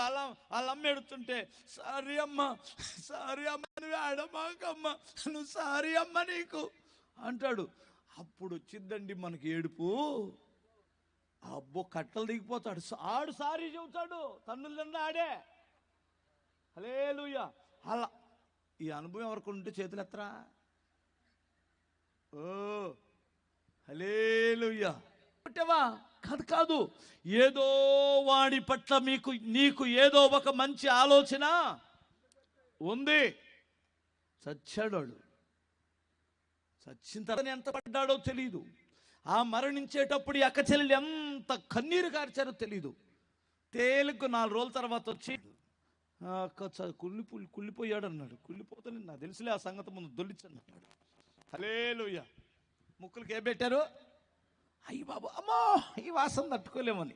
వాళ్ళ వాళ్ళ అమ్మ ఎడుతుంటే సారీ అమ్మ సారీ అమ్మ నువ్వు ఆడమాకమ్మ నువ్వు సారీ అమ్మ నీకు. అంటాడు. అప్పుడు వచ్చిందండి మనకి ఏడుపు. అబ్బో కట్టలు దిగిపోతాడు. ఆడు సారీ చెబుతాడు తన్నులు ఆడే. హలేలుయ్య అలా ఈ అనుభవం ఎవరికి ఉంటే చేతులు ఎత్తరా? ఓ హలేలుయ్య పుట్టవా? కాదు కాదు. ఏదో వాడి పట్ల మీకు నీకు ఏదో ఒక మంచి ఆలోచన ఉంది. చచ్చాడు చచ్చిన తర్వాత ఎంత పడ్డాడో తెలియదు ఆ మరణించేటప్పుడు ఈ అక్క చెల్లెలు ఎంత కన్నీరు కార్చారో తెలియదు తేలిగ్గు నాలుగు రోజుల తర్వాత వచ్చి "ఆ, అక్క కుళ్ళిపోయాడు అన్నాడు కుళ్ళిపోతుంది నాకు తెలుసులే ఆ సంగతి ముందు దొల్లించండి అన్నాడు హలేలుయ్య ముక్కులకి ఏం పెట్టారు అయ్యి బాబు అమ్మో ఈ వాసన తట్టుకోలేమని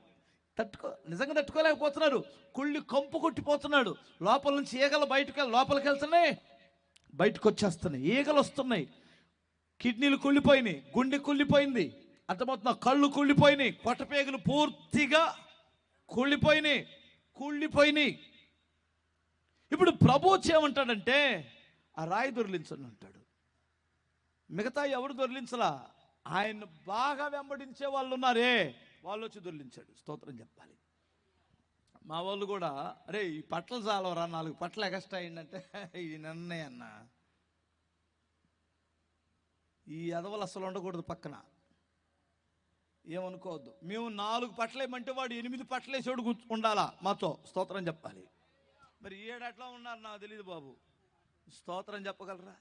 తట్టుకో నిజంగా తట్టుకోలేకపోతున్నారు. కుళ్ళి కంపు కొట్టిపోతున్నాడు. లోపల నుంచి ఈగలు బయటకు లోపలికి వెళ్తున్నాయి. బయటకు వచ్చేస్తున్నాయి. ఈగలు వస్తున్నాయి. కిడ్నీలు కుళ్ళిపోయినాయి. గుండె కుళ్ళిపోయింది. అర్థమవుతున్నా కళ్ళు కుళ్ళిపోయినాయి. కొట్టపేగులు పూర్తిగా కుళ్ళిపోయినాయి. కుళ్ళిపోయినాయి. ఇప్పుడు ప్రభు చేయమంటాడంటే ఆ రాయి దొరిలించండి అంటాడు. మిగతా ఎవరు దొరిలించలా? ఆయన బాగా వెంబడించే వాళ్ళు ఉన్నారే. వాళ్ళు వచ్చి దొరిలించాడు. స్తోత్రం చెప్పాలి. మా వాళ్ళు కూడా అరే ఈ పట్ల చాలవరా? నాలుగు పట్ల ఎక్స్ట్రా అయిందంటే ఇది నన్నే అన్న. ఈ ఎదవలు అసలు ఉండకూడదు పక్కన. ఏమనుకోవద్దు. మేము నాలుగు పట్లేమంటే వాడు ఎనిమిది పట్లేసేవాడు కూర్చు- ఉండాలా? మాతో. స్తోత్రం చెప్పాలి. మరి ఏడట్లా ఉన్నారు? నాకు తెలియదు బాబు. స్తోత్రం చెప్పగలరా?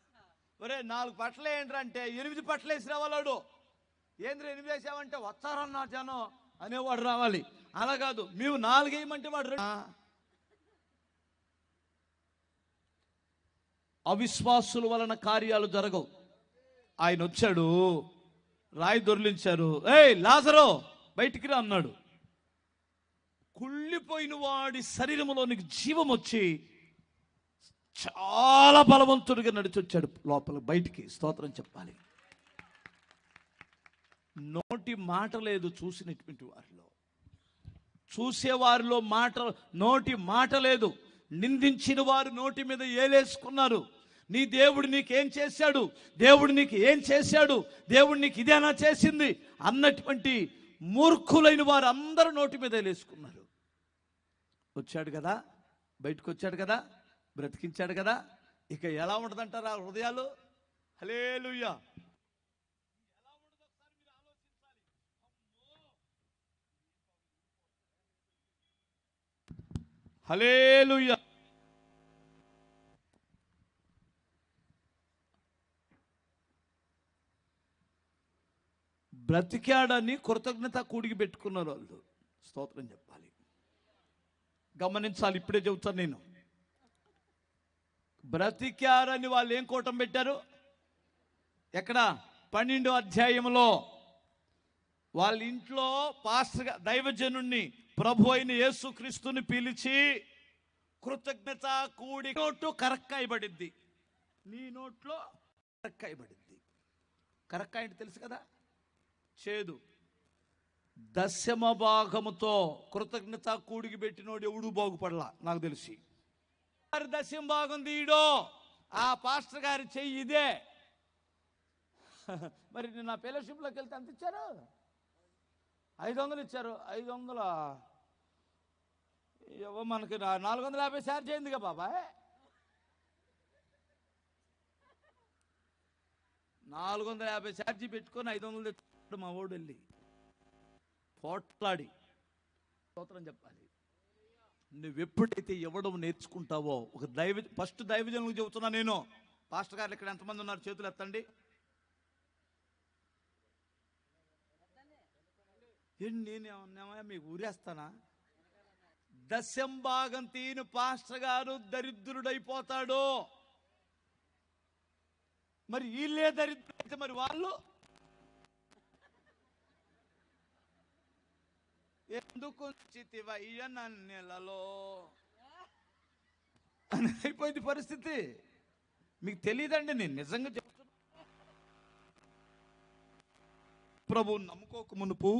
ఒరే నాలుగు పట్ల ఏంటంటే అంటే ఎనిమిది పట్ల వేసిన వాళ్ళాడు. ఏంద్ర ఎనిమిది వేసావంటే వస్తారన్నా జనం అనేవాడు రావాలి. అలా కాదు మేము నాలుగు వేయమంటే వాడు అవిశ్వాసుల వలన కార్యాలు జరగవు. ఆయన వచ్చాడు రాయి దొర్లించారు ఏయ్ లాజరో బయటికి రా అన్నాడు. కుళ్ళిపోయిన వాడి శరీరంలోనికి జీవం వచ్చి చాలా బలవంతుడిగా నడిచి వచ్చాడు లోపల బయటికి. స్తోత్రం చెప్పాలి. నోటి మాట లేదు చూసినటువంటి వారిలో. చూసేవారిలో మాట నోటి మాట లేదు. నిందించిన వారు నోటి మీద ఏలేసుకున్నారు. నీ దేవుడు నీకేం చేశాడు? దేవుడు నీకు ఏం చేశాడు? దేవుడు నీకు ఇదేనా చేసింది? అన్నటువంటి మూర్ఖులైన వారు అందరూ నోటి మీద వేసుకున్నారు వచ్చాడు కదా? బయటకు వచ్చాడు కదా? బ్రతికించాడు కదా. ఇక ఎలా ఉంటుందంటారా హృదయాలు? హలేలుయ్యా హలేలుయ్యా బ్రతికాడని కృతజ్ఞత కూడికి పెట్టుకున్నారు వాళ్ళు. స్తోత్రం చెప్పాలి. గమనించాలి. ఇప్పుడే చెబుతాను నేను. బ్రతికారని వాళ్ళు ఏం కూటం పెట్టారు? ఎక్కడ? పన్నెండో అధ్యాయంలో. వాళ్ళ ఇంట్లో పాస్టర్ దైవజనుణ్ణి ప్రభు అయిన యేసుక్రీస్తుని పిలిచి కృతజ్ఞత కూడి నోటు కరక్కాయబడింది. నీ నోట్లో కరక్కాయబడింది. కరక్కాయ అంటే తెలుసు కదా? చేదు. దశమ భాగముతో కృతజ్ఞత కూడికి పెట్టినోడు ఎవడు బాగుపడలా నాకు తెలిసి. గారి దశం బాగుంది ఈడో. ఆ పాస్టర్ గారి చెయ్యి ఇదే. మరి నిన్న ఫెలోషిప్లోకి వెళ్తే ఎంత ఇచ్చారు? ఐదు వందలు ఇచ్చారు. ఐదు వందల ఏవో మనకి నాలుగు వందల యాభై సార్ అయిందిగా బాబాయ్. నాలుగు వందల యాభై ఛార్జీ పెట్టుకొని ఐదు వందలు తెచ్చుకుంటాడు మా ఓడు వెళ్ళి పోట్లాడి. స్తోత్రం చెప్పాలి. నువ్వు ఎప్పుడైతే ఇవ్వడం నేర్చుకుంటావో ఒక దైవ ఫస్ట్ దైవజనులకు చెబుతున్నా నేను. పాస్టర్ గారు ఇక్కడ ఎంతమంది ఉన్నారు? చేతులు ఎత్తండి. నేనేమన్నా నేను మీకు ఊరేస్తానా? దశం భాగం తీని పాస్టర్ గారు దరిద్రుడైపోతాడు. మరి వీళ్ళే దరిద్రుడైతే మరి వాళ్ళు? ఎందుకు చితివయ్య అని అయిపోయింది పరిస్థితి. మీకు తెలియదండి నేను నిజంగా చెప్తున్నా. ప్రభు నమ్ముకోక మునుపు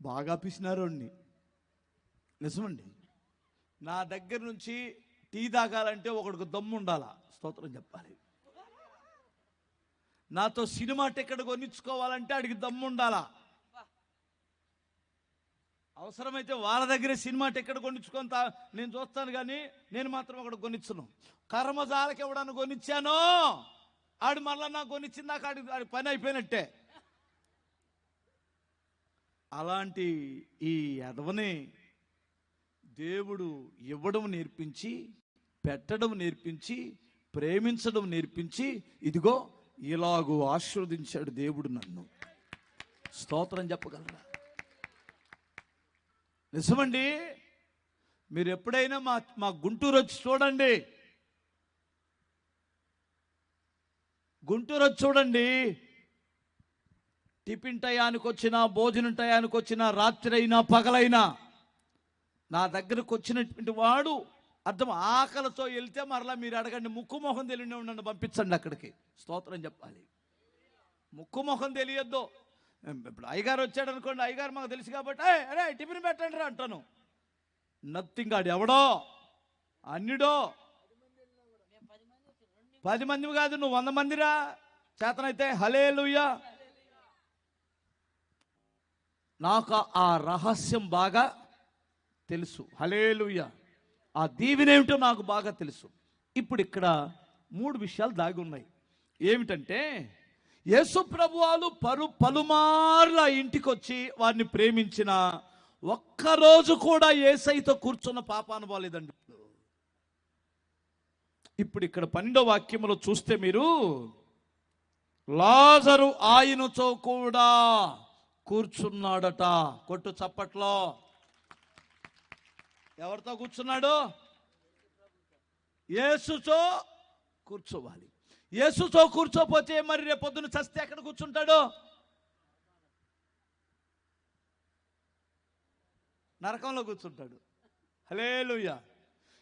బాగా పిసినారోడిని నిజమండి. నా దగ్గర నుంచి టీ తాగాలంటే ఒకడికి దమ్ము ఉండాలా? స్తోత్రం చెప్పాలి. నాతో సినిమా టికెట్ కొనిచ్చుకోవాలంటే ఆడికి దమ్ము ఉండాలా? అవసరమైతే వాళ్ళ దగ్గర సినిమా టికెట్ కొనిచ్చుకొని తా నేను చూస్తాను కానీ నేను మాత్రం అక్కడ కొనిచ్చును. కర్మజాలకి ఎవడన్నా కొనిచ్చానో ఆడు మళ్ళా నాకు కొనిచ్చిందాక ఆడి ఆడి పని అయిపోయినట్టే. అలాంటి ఈ ఎదవని దేవుడు ఇవ్వడం నేర్పించి పెట్టడం నేర్పించి ప్రేమించడం నేర్పించి ఇదిగో ఇలాగూ ఆశీర్వదించాడు దేవుడు నన్ను. స్తోత్రం చెప్పగలరా? నిజమండి. మీరు ఎప్పుడైనా మా మా గుంటూరు వచ్చి చూడండి. గుంటూరు వచ్చి చూడండి. టిఫిన్ టయానికి వచ్చినా భోజనం టయానికి వచ్చినా రాత్రి అయినా పగలైనా నా దగ్గరకు వచ్చినటువంటి వాడు అర్థం ఆకలితో వెళ్తే మరలా మీరు అడగండి ముక్కు మొహం తెలియని నన్ను పంపించండి అక్కడికి. స్తోత్రం చెప్పాలి. ముక్కు మొహం తెలియద్దు. ఇప్పుడు అయ్యగారు వచ్చాడు అనుకోండి అయ్యగారు మాకు తెలుసు కాబట్టి అరే టిఫిన్ పెట్టండి రా అంటాను. నథింగ్ ఆడు ఎవడో? అన్నిడో పది మంది కాదు నువ్వు వంద మందిరా? చేతనైతే హలే నాకు ఆ రహస్యం బాగా తెలుసు. హలేలుయ ఆ దీవినేమిటో నాకు బాగా తెలుసు. ఇప్పుడు ఇక్కడ మూడు విషయాలు దాగి ఉన్నాయి. ఏమిటంటే యేసు ప్రభువాలు పరు పలుమార్ల ఇంటికి వచ్చి వారిని ప్రేమించిన ఒక్కరోజు కూడా ఏసైతో కూర్చున్న పాపాను పోలేదండి ఇప్పుడు ఇక్కడ పన్నెండో వాక్యంలో చూస్తే మీరు లాజరు ఆయనతో కూడా కూర్చున్నాడట. కొట్టు చప్పట్లో. ఎవరితో కూర్చున్నాడు? యేసుతో కూర్చోవాలి. యేసుతో కూర్చోపోతే మరి రేపు పొద్దున చస్తే ఎక్కడ కూర్చుంటాడు? నరకంలో కూర్చుంటాడు. హలేలుయ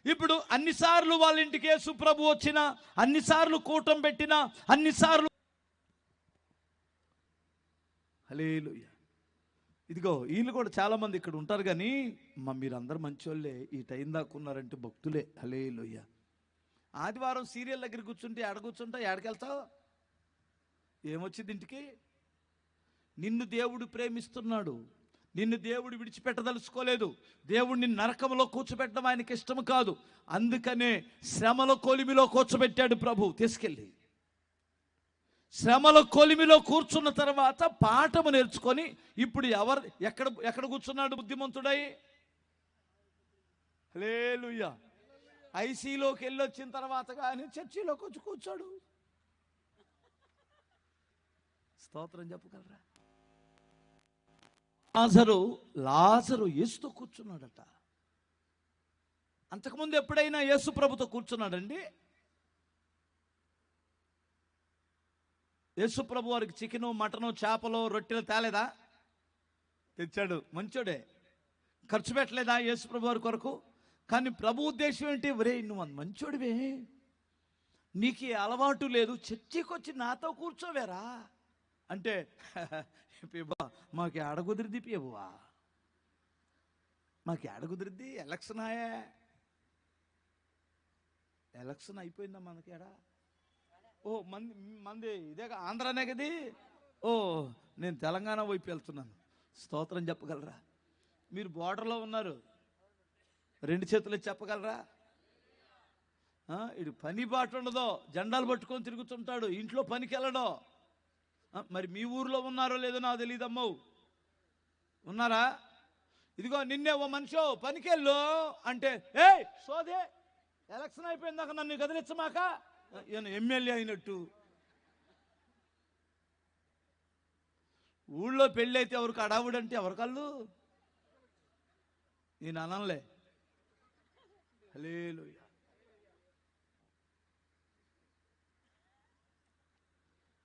ఇప్పుడు అన్నిసార్లు వాళ్ళ ఇంటికి యేసు ప్రభు వచ్చిన అన్నిసార్లు కూటం పెట్టిన అన్నిసార్లు హలేలుయ ఇదిగో వీళ్ళు కూడా చాలామంది ఇక్కడ ఉంటారు కానీ మా మీరందరూ మంచోళ్ళే ఈ టైం దాకా ఉన్నారంటే భక్తులే. హలేలుయ్యా ఆదివారం సీరియల్ దగ్గర కూర్చుంటే ఎడ కూర్చుంటా ఎడకెళ్తావు ఏమొచ్చింది ఇంటికి? నిన్ను దేవుడు ప్రేమిస్తున్నాడు. నిన్ను దేవుడు విడిచిపెట్టదలుచుకోలేదు. దేవుడిని నరకంలో కూర్చోబెట్టడం ఆయనకి ఇష్టం కాదు. అందుకనే శ్రమల కొలిమిలో కూర్చోబెట్టాడు ప్రభు. తీసుకెళ్ళి. శ్రమల కొలిమిలో కూర్చున్న తర్వాత పాఠము నేర్చుకొని ఇప్పుడు ఎవరు ఎక్కడ ఎక్కడ కూర్చున్నాడు బుద్ధిమంతుడై? లేలుయ్యా ఐసీలోకి వెళ్ళి వచ్చిన తర్వాత కానీ చర్చిలోకి వచ్చి కూర్చోడు. స్తోత్రం చెప్పగలరా? లాజరు లాజరు ఏసుతో కూర్చున్నాడట. అంతకుముందు ఎప్పుడైనా యేసు ప్రభుతో కూర్చున్నాడండి? యేసు ప్రభు వారికి చికెను మటను చేపలు రొట్టెలు తేలేదా? తెచ్చాడు. మంచోడే. ఖర్చు పెట్టలేదా యేసు ప్రభు వారి కొరకు? కానీ ప్రభు ఉద్దేశం ఏంటి? ఒరే నువ్వు మంచోడివే. నీకు అలవాటు లేదు. చర్చికి వచ్చి నాతో కూర్చోవేరా. అంటే పేబా మాకు ఏడ కుదిరిద్ది పేబువా మాకు ఏడ కుదిరిద్ది? ఎలక్షన్ ఆయే. ఎలక్షన్ అయిపోయిందా మనకి ఎడా ఓ మంది మంది ఇదే ఆంధ్రానే కది. ఓ నేను తెలంగాణ వైపు వెళ్తున్నాను. స్తోత్రం చెప్పగలరా? మీరు బోర్డర్లో ఉన్నారు. రెండు చేతులు చెప్పగలరా? ఇడు పని బాట ఉండదో జెండాలు పట్టుకొని తిరుగుతుంటాడు ఇంట్లో పనికి వెళ్ళడో మరి మీ ఊర్లో ఉన్నారో లేదో నాకు తెలియదమ్మో ఉన్నారా? ఇదిగో నిన్నే ఓ మనిషి పనికెళ్ళు అంటే ఏ సోదే ఎలక్షన్ అయిపోయిందాక నన్ను కదిలించమాక. ఈయన ఎమ్మెల్యే అయినట్టు. ఊళ్ళో పెళ్ళి అయితే ఎవరికి అడావుడంటే ఎవరి కళ్ళు? ఈయన అనంలే. హలేలుయ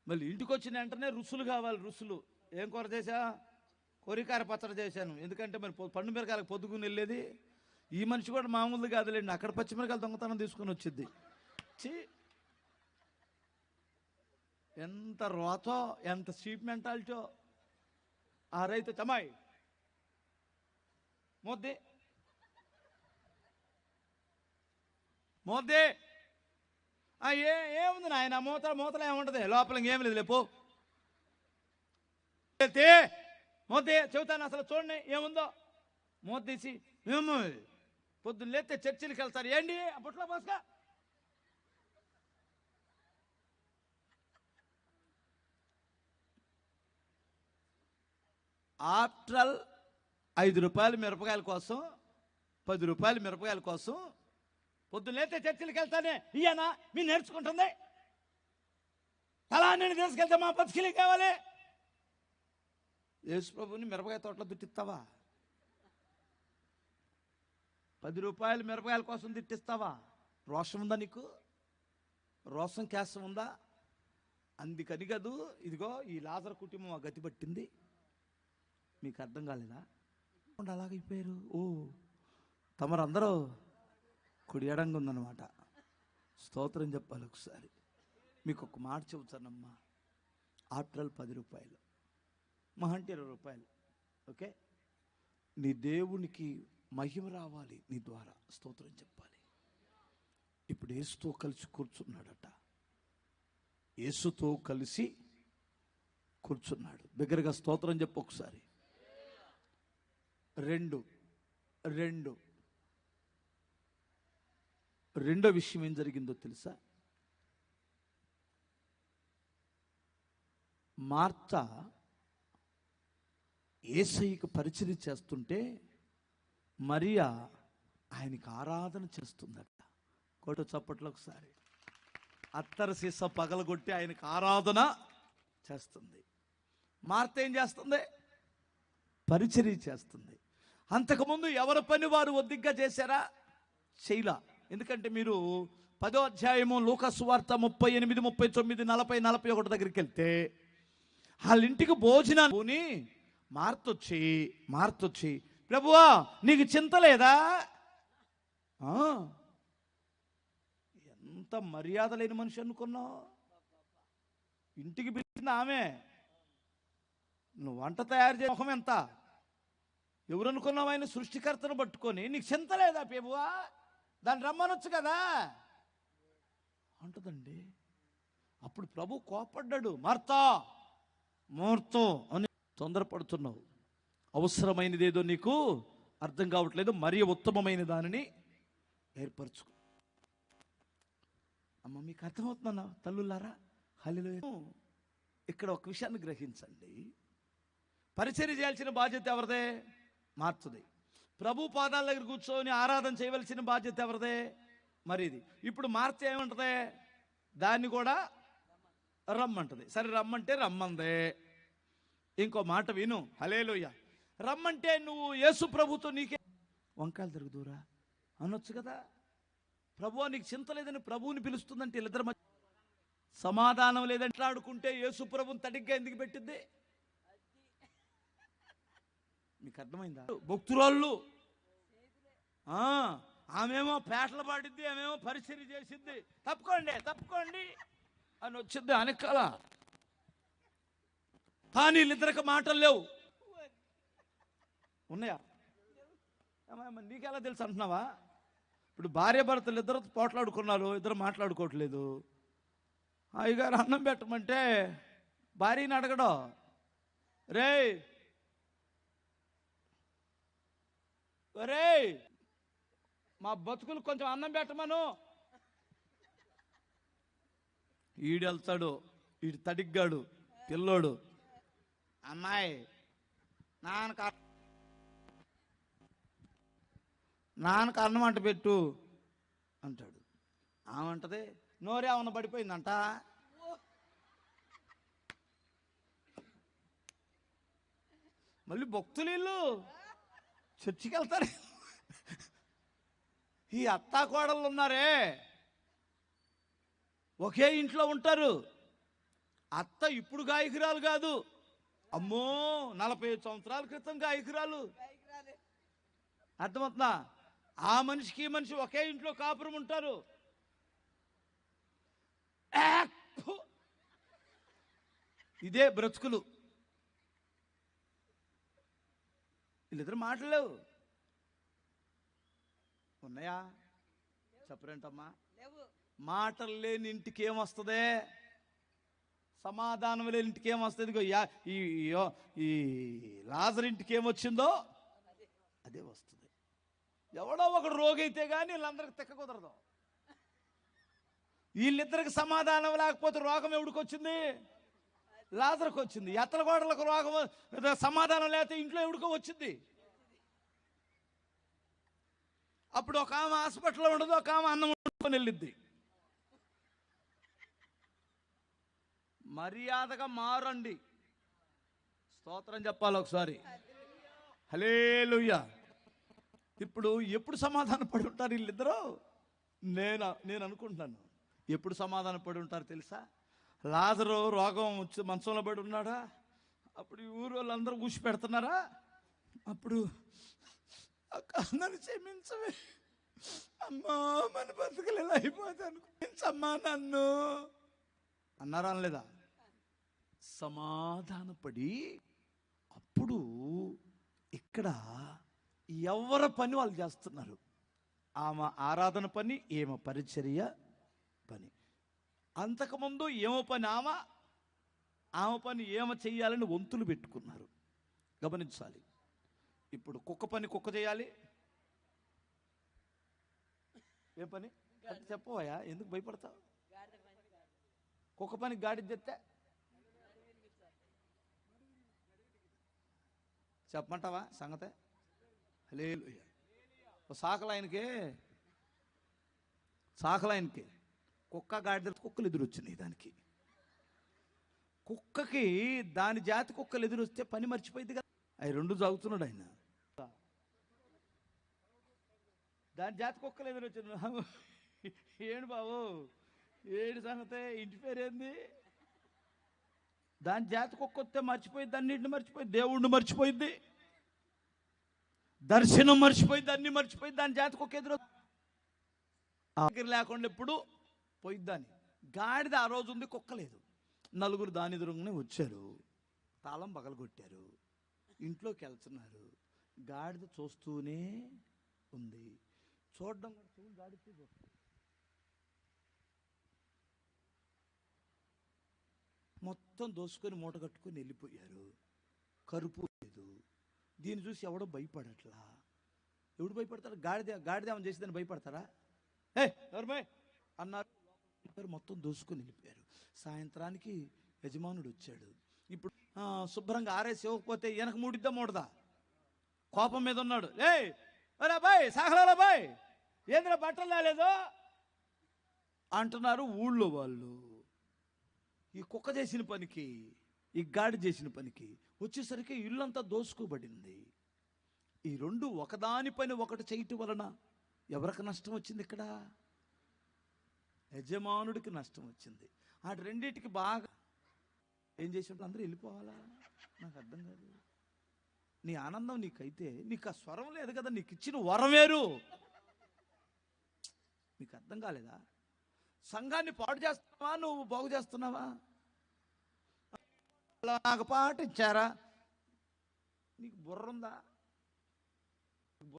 మళ్ళీ ఇంటికి వచ్చిన వెంటనే రుసులు కావాలి రుసులు. ఏం కూర చేశా? కొరికార పచ్చడి చేశాను. ఎందుకంటే మరి పండు మిరకాయలకు పొద్దుకుని వెళ్ళేది. ఈ మనిషి కూడా మామూలు కాదులేండి. అక్కడ పచ్చిమిరకాయలు దొంగతనం తీసుకుని వచ్చింది. ఛీ! ఎంత రోతో ఎంత చీప్ మెంటాలిటో ఆ రైతు తమాయి మొద్దే. మోదే ఏ ఏముంది నాయన? మూత మూతలు ఏముంటది లోపల ఇంకేం లేదు లేపు తే మోదే చెబుతాను అసలు చూడండి ఏముందో. మూత తీసి మేము పొద్దున్న లేతే చర్చిలకు వెళ్తారు. ఏంటి? అప్పట్లో బాస్కా ఆఫ్టర్ ఐదు రూపాయల మిరపకాయల కోసం పది రూపాయల మిరపకాయల కోసం పొద్దున్నేతే చర్చిలకు వెళ్తానే. ఇయ్యనా? మీ నేర్చుకుంటుంది. తలా నేను తీసుకెళ్తే మా బతికిలి కావాలి. యేసుప్రభుని మిరపకాయ తోటలో దుట్టిస్తావా పది రూపాయలు మిరపకాయల కోసం తిట్టిస్తావా? రోషం ఉందా నీకు? రోషం కేసం ఉందా? అందుకని కదూ ఇదిగో ఈ లాజర్ కుటుంబం ఆ గతి పట్టింది. మీకు అర్థం కాలేదా? అలాగైపోయారు. ఓ తమరందరూ కుడియడంగా ఉందన్నమాట స్తోత్రం చెప్పాలి ఒకసారి. మీకు ఒక మాట చెబుతానమ్మా. ఆఫ్టర్ పది రూపాయలు. మహా అంటే ఇరవై రూపాయలు. ఓకే? నీ దేవునికి మహిమ రావాలి నీ ద్వారా. స్తోత్రం చెప్పాలి. ఇప్పుడు ఏసుతో కలిసి కూర్చున్నాడట. ఏసుతో కలిసి కూర్చున్నాడు. దగ్గరగా స్తోత్రం చెప్పు ఒకసారి. రెండు. రెండు. రెండో విషయం ఏం జరిగిందో తెలుసా? మార్త ఏసైకి పరిచయం చేస్తుంటే మరియా ఆయనకి ఆరాధన చేస్తుందట. కొట్టు చప్పట్లో ఒకసారి. అత్తర సీస పగలగొట్టి ఆయనకి ఆరాధన చేస్తుంది. మార్త ఏం చేస్తుంది? పరిచర్య చేస్తుంది. అంతకుముందు ఎవరి పని వారు ఒద్దిగ్గా చేశారా? చేయలా. ఎందుకంటే మీరు పదో అధ్యాయము లూకసు వార్త ముప్పై ఎనిమిది ముప్పై తొమ్మిది నలభై నలభై ఒకటి దగ్గరికి వెళ్తే వాళ్ళ ఇంటికి భోజనాలు పోని మార్తొచ్చి మార్తొచ్చి ప్రభువా నీకు చింత లేదా? ఎంత మర్యాద లేని మనిషి అనుకున్నావు? ఇంటికి పిలిచింది ఆమె నువ్వు వంట తయారు చేసే ముఖం ఎంత? ఎవరు అనుకున్నావు ఆయన సృష్టికర్తను పట్టుకొని? నీకు చింత లేదా ప్రభువా? దాన్ని రమ్మనొచ్చు కదా. అంటదండి. అప్పుడు ప్రభు కోపడ్డాడు. మార్తా మూర్తో అని తొందరపడుతున్నావు. అవసరమైనది ఏదో నీకు అర్థం కావట్లేదు. మరి ఉత్తమమైన దానిని ఏర్పరచుకో. అమ్మ మీకు అర్థమవుతుందన్నా? తల్లులారా హలిలో ఇక్కడ ఒక విషయాన్ని గ్రహించండి. పరిచర్య చేయాల్సిన బాధ్యత ఎవరిదే? మార్చుది ప్రభు పాదాల దగ్గర కూర్చొని ఆరాధన చేయవలసిన బాధ్యత ఎవరిదే? మరి ఇది ఇప్పుడు మార్చి ఏమంటది? దాన్ని కూడా రమ్మంటది. సరే రమ్మంటే రమ్మందే. ఇంకో మాట విను. హలేలోయ రమ్మంటే నువ్వు యేసు ప్రభుతో నీకే వంకాయలు తిరుగుదూరా అనొచ్చు కదా. ప్రభు నీకు చింత లేదని ప్రభువుని పిలుస్తుందంటే వీళ్ళిద్దరు సమాధానం లేదంటే ఆడుకుంటే యేసు ప్రభుని తడిగ్గా ఎందుకు పెట్టింది మీకు అర్థమైందా? భక్తురాళ్ళు. ఆమెమో పేటలు పాడిద్ది ఆమెమో పరిచయం చేసిద్ది. తప్పుకోండి తప్పుకోండి. అని వచ్చింది అనకాల కానీ వీళ్ళిద్దరికి మాటలు లేవు. ఉన్నాయా? నీకెలా తెలుసు అంటున్నావా? ఇప్పుడు భార్య భర్తలు ఇద్దరు పోట్లాడుకున్నారు ఇద్దరు మాట్లాడుకోవట్లేదు. అయ్యగారు అన్నం పెట్టమంటే భార్యని అడగడం. రేయ్ ఒరేయ్ మా బతుకులు కొంచెం అన్నం పెట్టమను. ఈడెళ్తాడు ఈడు తడిగ్గాడు పిల్లోడు. అమ్మాయి నాన్నకు అ- నాన్నకు అన్నం అంట పెట్టు అంటాడు. ఆమంటది నోరే ఏమన్నా పడిపోయిందంట. మళ్ళీ భక్తులు వీళ్ళు. చర్చికి వెళ్తారు ఈ అత్తా ఉన్నారే ఒకే ఇంట్లో ఉంటారు. అత్త ఇప్పుడు గాయకురాలు కాదు. అమ్మో నలభై ఐదు సంవత్సరాల క్రితం గాయకురాలు. అర్థమవుతుందా? ఆ మనిషికి ఈ మనిషి ఒకే ఇంట్లో కాపురం ఉంటారు. ఇదే బ్రతుకులు. వీళ్ళిద్దరు మాటలేవు. ఉన్నాయా? చెప్పరేంటమ్మా? మాటలు లేని ఇంటికి ఏమొస్తుంది సమాధానం లేని ఇంటికి ఏమొస్తుంది ఇదిగో ఈ లాజర్ ఇంటికి ఏమొచ్చిందో అదే వస్తుంది. ఎవడో ఒకడు రోగి అయితే కానీ వీళ్ళందరికి తెక్క కుదరదు. వీళ్ళిద్దరికి సమాధానం లేకపోతే రోగం ఎవడికి వచ్చింది లాజర్కి వచ్చింది. ఎత్తలగోడలకు రోగం సమాధానం లేకపోతే ఇంట్లో ఎవడికో వచ్చింది. అప్పుడు ఒక ఆమె హాస్పిటల్లో ఉండదు ఒక ఆమె అన్నం వండుకొని వెళ్ళిద్ది. మర్యాదగా మారండి. స్తోత్రం చెప్పాలి ఒకసారి. హలేలుయ్య ఇప్పుడు ఎప్పుడు సమాధాన పడి ఉంటారు వీళ్ళిద్దరూ? నేను? నేను అనుకుంటున్నాను. ఎప్పుడు సమాధాన పడి ఉంటారు తెలుసా? లాజరు రోగం వచ్చి మంచంలో పడి ఉన్నాడా? అప్పుడు ఈ ఊరు వాళ్ళందరూ ఊసి పెడుతున్నారా? అప్పుడు అక్క నన్ను క్షమించవే. అమ్మా మన బతుకులు ఎలా అయిపోతాను క్షమించమ్మా నన్ను. అన్నారా అనలేదా? సమాధానపడి అప్పుడు ఇక్కడ ఎవరి పని వాళ్ళు చేస్తున్నారు? ఆమె ఆరాధన పని ఏమ పరిచర్య పని. అంతకుముందు ఏమో పని ఆమె? ఆమె పని ఏమ చేయాలని వంతులు పెట్టుకున్నారు. గమనించాలి. ఇప్పుడు కుక్క పని కుక్క చేయాలి. ఏ పని? చెప్పవయ్యా ఎందుకు భయపడతావు? కుక్క పని గాడి తెస్తే చెప్పమంటావా సంగతే? లేదు సాకలాయనకి సాకలాయనకి కుక్క గాడిద కుక్కలు ఎదురు వచ్చినాయి దానికి. కుక్కకి దాని జాతి కుక్కలు ఎదురు వస్తే పని మర్చిపోయింది కదా. అవి రెండు చదువుతున్నాడు ఆయన. దాని జాతి కుక్కలు ఎదురు వచ్చిన ఏడు బాబు ఏడు సంగతే ఇంటి పేరు ఏంది? దాని జాతి కుక్క వస్తే మర్చిపోయింది అన్నింటిని మర్చిపోయింది దేవుణ్ణి మర్చిపోయింది దర్శనం మర్చిపోయింది అన్ని మర్చిపోయింది దాని జాతి కుక్క ఎదురు దగ్గర లేకుండా ఎప్పుడు పోయిద్దాన్ని గాడిద ఆ రోజు ఉంది కుక్క లేదు నలుగురు దాని ఎదురుగానే వచ్చారు. తాళం పగలగొట్టారు. ఇంట్లోకి వెళ్తున్నారు. గాడిద చూస్తూనే ఉంది. చూడడం కూడా చూడు చూస్తుంది మొత్తం దోసుకొని మూట కట్టుకొని వెళ్ళిపోయారు. కరుపు లేదు. దీన్ని చూసి ఎవడో భయపడట్లా? ఎవడు భయపడతారు గాడిద గాడిద ఏమైనా చేసి దాన్ని భయపడతారా? ఏ ఎవరు అన్నారు. పేరు మొత్తం దోసుకొని వెళ్ళిపోయారు. సాయంత్రానికి యజమానుడు వచ్చాడు. ఇప్పుడు శుభ్రంగా ఆరేసి ఇవ్వకపోతే వెనక మూడిద్దా మూడదా? కోపం మీద ఉన్నాడు. ఏ అరే బాయ్ సాహరాలా బాయ్ ఏంద్రా బట్టలు రాలేదు? అంటున్నారు ఊళ్ళో వాళ్ళు. ఈ కుక్క చేసిన పనికి ఈ గాడి చేసిన పనికి వచ్చేసరికి ఇల్లంతా దోసుకోబడింది. ఈ రెండు ఒకదాని పని ఒకటి చేయటం వలన ఎవరికి నష్టం వచ్చింది ఇక్కడ? యజమానుడికి నష్టం వచ్చింది. ఆ రెండింటికి బాగా ఏం చేసినప్పుడు అందరూ వెళ్ళిపోవాలా? నాకు అర్థం కాదు. నీ ఆనందం నీకైతే నీకు ఆ స్వరం లేదు కదా నీకు ఇచ్చిన వరం వేరు. నీకు అర్థం కాలేదా? సంఘాన్ని పాడు చేస్తున్నావా? నువ్వు బాగు చేస్తున్నావా? నాకు పాట ఇచ్చారా నీకు బుర్ర ఉందా?